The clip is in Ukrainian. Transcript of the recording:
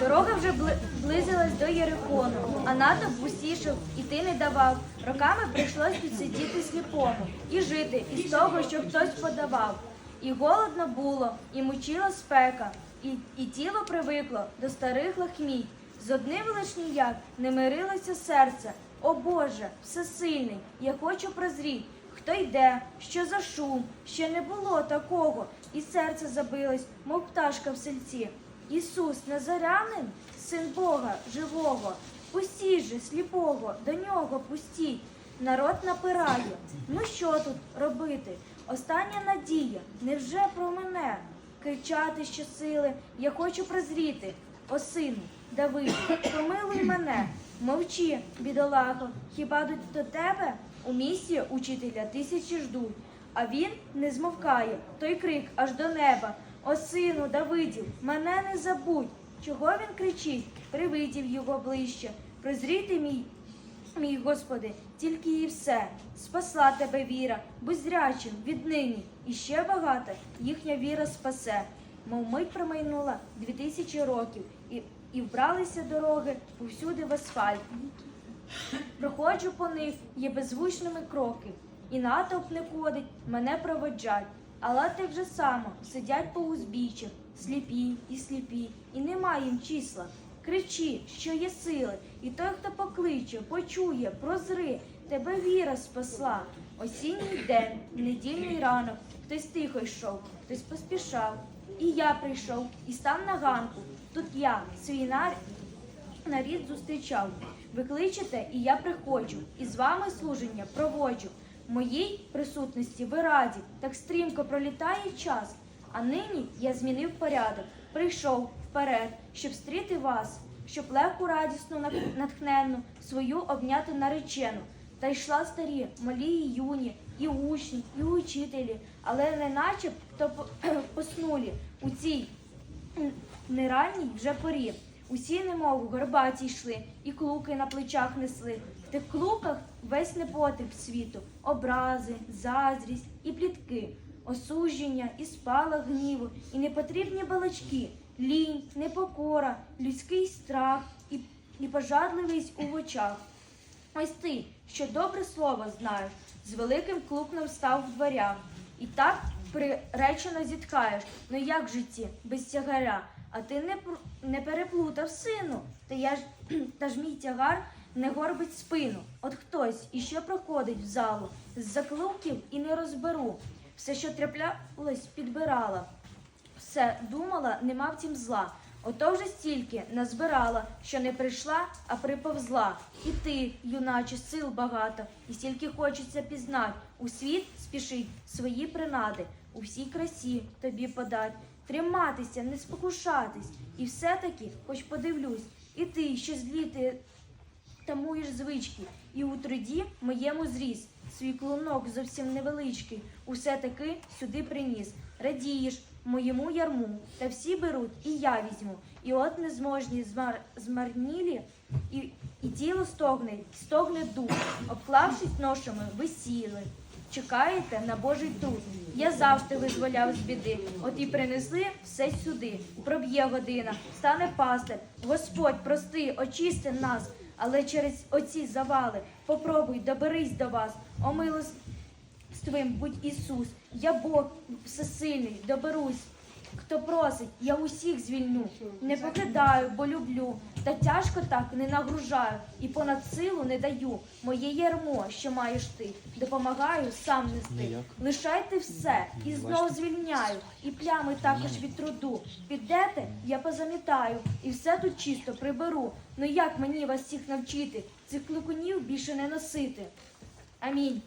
Дорога вже бли- близилась до Єрихону, а натовп пустішав, іти не давав. Роками прийшлось підсидіти сліпому і жити із того, що хтось подавав. І голодно було, і мучила спека, і, і тіло привикло до старих лахміть. З одним лиш ніяк не мирилося серце. О Боже, всесильний, я хочу прозріть, хто йде, що за шум, ще не було такого, і серце забилось, мов пташка в сельці. Ісус Назарянин, син Бога живого, пустіть же сліпого, до нього пустіть. Народ напирає. Ну що тут робити? Остання надія, невже про мене? Кричати щосили, я хочу прозріти. О сину, Давиду, помилуй мене, мовчи, бідолахо, хіба до, тебе у місті учителя тисячі ждуть, а він не змовкає, той крик аж до неба. О сину Давидів, мене не забудь. Чого він кричить? Привидів його ближче. Прозріти мій, мій Господи, тільки і все. Спасла тебе віра, будь зрячим віднині. І ще багато їхня віра спасе. Мов мить промайнула дві тисячі років, і, і вбралися дороги повсюди в асфальт. Проходжу по них, є беззвучними кроки, і натовп не ходить, мене проводжать. Але так же само сидять по узбіччях, сліпі і сліпі, і немає їм числа. Кричи, що є сили, і той, хто покличе, почує, прозри, тебе віра спасла. Осінній день, недільний ранок, хтось тихо йшов, хтось поспішав. І я прийшов і став на ганку. Тут я, свій нар- нарід зустрічав. Ви кличете, і я приходжу, і з вами служення проводжу. Моїй присутності ви раді, так стрімко пролітає час. А нині я змінив порядок, прийшов вперед, щоб стріти вас, щоб легку, радісну, нат- натхненну свою обняти наречену. Та йшла старі, малі і юні, і учні, і учителі, але не наче то поснулі у цій неранній вже порі. Усі, немов горбаті йшли, і клуки на плечах несли. В тих клуках весь непотип світу, образи, заздрість і плітки, осудження і спалах гніву, і непотрібні балачки, лінь, непокора, людський страх і, і пожадливість у очах. Ось ти, що добре слово знаєш, з великим клукном став в дверях. І так приречено зіткаєш. Ну як в житті, без тягаря? А ти не, не переплутав сину. Та я ж та ж мій тягар не горбить спину. От хтось іще проходить в залу з заклуків і не розберу. Все, що траплялось, підбирала. Все думала, нема втім зла. Ото вже стільки назбирала, що не прийшла, а приповзла. І ти, юначе, сил багато, і стільки хочеться пізнать. У світ спішить свої принади, у всій красі тобі подать. Триматися, не спокушатись, і все-таки, хоч подивлюсь, і ти, що зліти тамуєш звички, і у труді моєму зріс. Свій клунок зовсім невеличкий, усе таки сюди приніс. Радієш моєму ярму, та всі беруть, і я візьму. І от незможні змар... змарнілі, і, і тіло стогне, стогне дух, обклавшись ношами, ви сіли. Чекаєте на Божий труд. Я завжди визволяв з біди. От і принесли все сюди. Проб'є година, стане пастир. Господь, прости, очисти нас. Але через оці завали попробуй доберись до вас. О милостивим будь Ісус, я Бог всесильний, доберусь. Хто просить, я усіх звільню. Не покидаю, бо люблю. Та тяжко так не нагружаю і понад силу не даю. Моє ярмо, що маєш ти, допомагаю сам нести. Лишайте все і знов звільняю, і плями також від труду. Підете, я позамітаю, і все тут чисто приберу. Ну як мені вас всіх навчити? Цих кликунів більше не носити. Амінь.